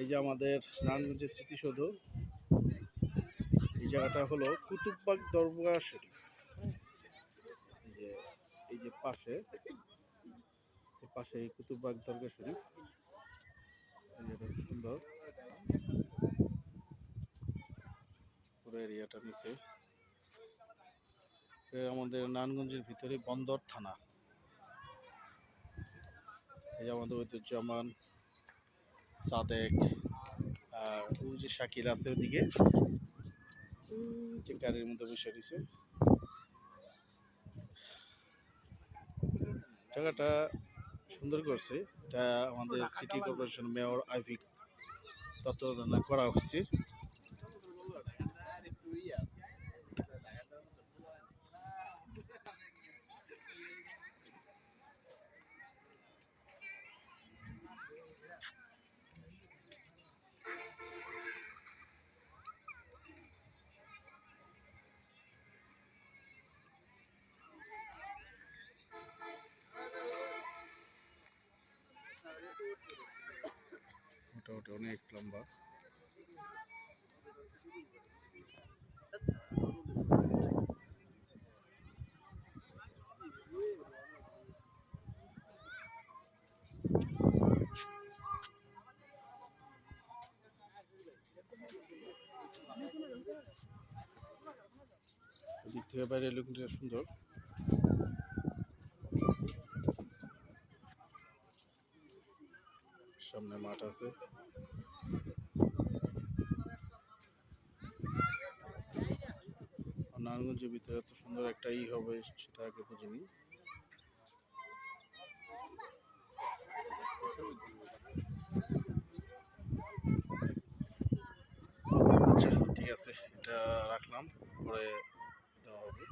এই যে আমাদের নারায়ণগঞ্জের স্মৃতিসৌধ, এই জায়গাটা হলো কুতুববাগ দরগা শরীফ। এই যে এই যে পাশে পাশে এই কুতুববাগ দরগা শরীফ। সুন্দর। পুরো এরিয়াটা নিচে। আমাদের নারায়ণগঞ্জের ভিতরে বন্দর থানা। এই যে আমাদের ঐতিহ্যমান সাদেক আর ওই যে শাকিল আছে ওদিকে যে গাড়ির মধ্যে বসে রয়েছে। জায়গাটা সুন্দর করছে। এটা আমাদের সিটি কর্পোরেশন মেয়র আইভিক তত্ত্বাবধানে করা হচ্ছে। মোটামুটি অনেক লম্বা। দিক থেকে বাইরে লুকটা সুন্দর। সামনে মাঠ আছে। নারায়ণগঞ্জের ভিতরে এত সুন্দর একটা ই হবে, সেটা আগে বুঝিনি আচ্ছা ঠিক আছে, এটা রাখলাম, পরে দেওয়া হবে।